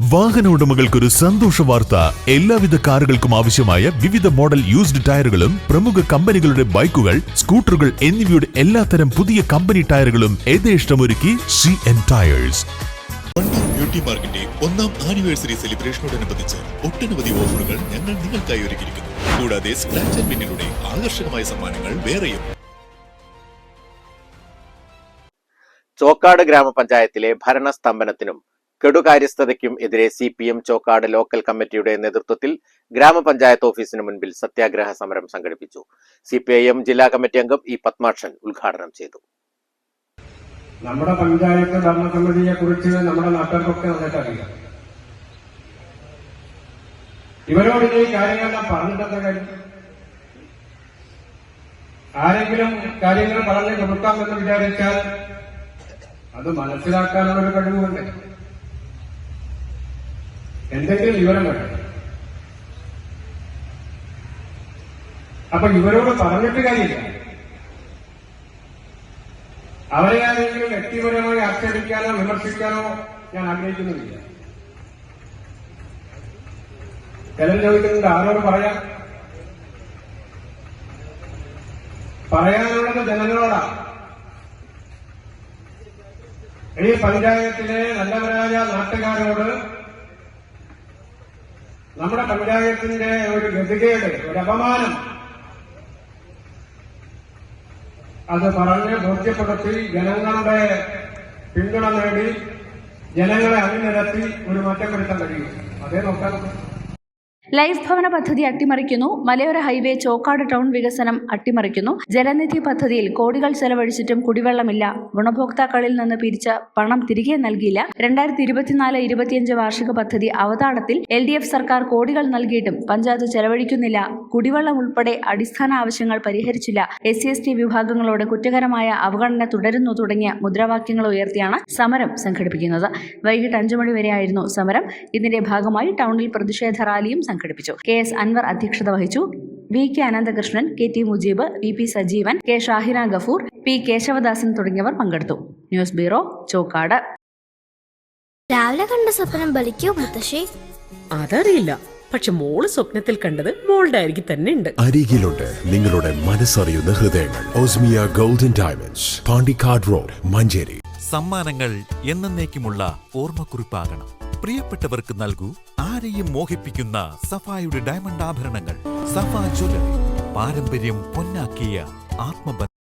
വാഹന ഉടമകൾക്കൊരു സന്തോഷ വാർത്ത. എല്ലാവിധ കാറുകൾക്കും ആവശ്യമായ വിവിധ മോഡൽ യൂസ്ഡ് ടയറുകളും പ്രമുഖ കമ്പനികളുടെ ബൈക്കുകൾ സ്കൂട്ടറുകൾ എന്നിവയുടെ എല്ലാത്തരം പുതിയ കമ്പനി ടയറുകളും യഥേഷ്ടമൊരുക്കി സി എൻ ടയേഴ്സ് ബ്യൂട്ടി പാർക്കിന്റെ ഒന്നാം ആനിവേഴ്സറി സെലിബ്രേഷനോടനുബന്ധിച്ച് ഒട്ടനവധി ഓഫറുകൾ ഞങ്ങൾ നിങ്ങൾക്കായി ഒരുക്കിയിരിക്കുന്നു. കൂടാതെ സ്ക്രാച്ച് ആൻഡ് വിന്നിലൂടെ ആകർഷകമായ സമ്മാനങ്ങൾ വേറെയും. ചോക്കാട് ഗ്രാമപഞ്ചായത്തിലെ ഭരണസ്തംഭനത്തിനും കെടുകാര്യസ്ഥതയ്ക്കും എതിരെ C P M Chokkad local കമ്മിറ്റിയുടെ നേതൃത്വത്തിൽ ഗ്രാമപഞ്ചായത്ത് ഓഫീസിന് മുൻപിൽ സത്യാഗ്രഹ സമരം സംഘടിപ്പിച്ചു. സി പി ഐ എം ജില്ലാ കമ്മിറ്റി അംഗം ഇ പത്മാക്ഷൻ ഉദ്ഘാടനം ചെയ്തു. നമ്മുടെ പഞ്ചായത്ത് ഭരണസമിതിയെ കുറിച്ച് നമ്മുടെ നാട്ടുകാർക്കൊക്കെ നന്നായിട്ട് അറിയാം. ഇവരോട് ഈ കാര്യങ്ങളെല്ലാം പറഞ്ഞിട്ടത്തെ കാര്യം? ആരെങ്കിലും കാര്യങ്ങൾ പറഞ്ഞു കൊടുക്കാമെന്ന് വിചാരിച്ചാൽ അത് മനസ്സിലാക്കാനുള്ള കഴിവുണ്ട്. എന്തെങ്കിലും വിവരം വേണം അപ്പൊ ഇവരോട് പറഞ്ഞിട്ട് കാര്യമില്ല. അവരെ ആരെങ്കിലും വ്യക്തിപരമായി ആക്ഷേപിക്കാനോ വിമർശിക്കാനോ ഞാൻ ആഗ്രഹിക്കുന്നില്ല ചിലർ ചോദിക്കുന്നുണ്ട് ആരോട് പറയാം? പറയാനുള്ളത് ജനങ്ങളോടാ. ഈ പഞ്ചായത്തിലെ നല്ലവരായ നാട്ടുകാരോട് നമ്മുടെ പഞ്ചായത്തിന്റെ ഒരു ഗതികേട് ഒരു അപമാനം. അത് പറഞ്ഞ് ബോധ്യപ്പെടുത്തി ജനങ്ങളുടെ പിന്തുണ നേടി ജനങ്ങളെ അണിനിരത്തി ഒരു മാറ്റം വരുത്താൻ കഴിയും. അതേ നോക്കാൻ ലൈഫ് ഭവന പദ്ധതി അട്ടിമറിക്കുന്നു. മലയോര ഹൈവേ ചോക്കാട് ടൗൺ വികസനം അട്ടിമറിക്കുന്നു. ജലനിധി പദ്ധതിയിൽ കോടികൾ ചെലവഴിച്ചിട്ടും കുടിവെള്ളമില്ല. ഗുണഭോക്താക്കളിൽ നിന്ന് പിരിച്ച പണം തിരികെ നൽകിയില്ല. രണ്ടായിരത്തി ഇരുപത്തിനാല് ഇരുപത്തിയഞ്ച് വാർഷിക പദ്ധതി അവതാളത്തിൽ എൽ സർക്കാർ കോടികൾ നൽകിയിട്ടും പഞ്ചായത്ത് ചെലവഴിക്കുന്നില്ല. കുടിവെള്ളം ഉൾപ്പെടെ അടിസ്ഥാന ആവശ്യങ്ങൾ പരിഹരിച്ചില്ല. എസ് സി എസ് ടി വിഭാഗങ്ങളോട് കുറ്റകരമായ അവഗണന തുടരുന്നു തുടങ്ങിയ മുദ്രാവാക്യങ്ങൾ ഉയർത്തിയാണ് സമരം സംഘടിപ്പിക്കുന്നത്. വൈകിട്ട് അഞ്ചു മണി വരെയായിരുന്നു സമരം. ഇതിന്റെ ഭാഗമായി ടൗണിൽ പ്രതിഷേധ റാലിയും സംഘടിപ്പിച്ചു. കെ എസ് അൻവർ അധ്യക്ഷത വഹിച്ചു. V K Ananthakrishnan K T Mujeeb V P Sajeevan K Shahina Gafoor P Keshavadasan തുടങ്ങിയവർ പങ്കെടുത്തു. News bureau Chokkad. രാവിലെ കണ്ട സ്വപ്നം ബലിക്കോ മുത്തശ്ശി? അതറിയില്ല. പക്ഷെ മോൾ സ്വപ്നത്തിൽ കണ്ടത് മോളുടെ അരികിൽ തന്നെ ഉണ്ട്. അരികിലുണ്ട്. നിങ്ങളുടെ മനസ്സറിയുന്ന ഹൃദയങ്ങൾ. Osmiya golden diamonds. Pandikkad road Manjeri. സമ്മാനങ്ങൾ എന്നേക്കുമുള്ള ഓർമ്മക്കുറിപ്പാകണം. പ്രിയപ്പെട്ടവർക്ക് നൽകൂ ആരെയും മോഹിപ്പിക്കുന്ന സഫായുടെ ഡയമണ്ട് ആഭരണങ്ങൾ. സഫ ജ്വല്ലറി. പാരമ്പര്യം പൊന്നാക്കിയ ആത്മബന്ധം.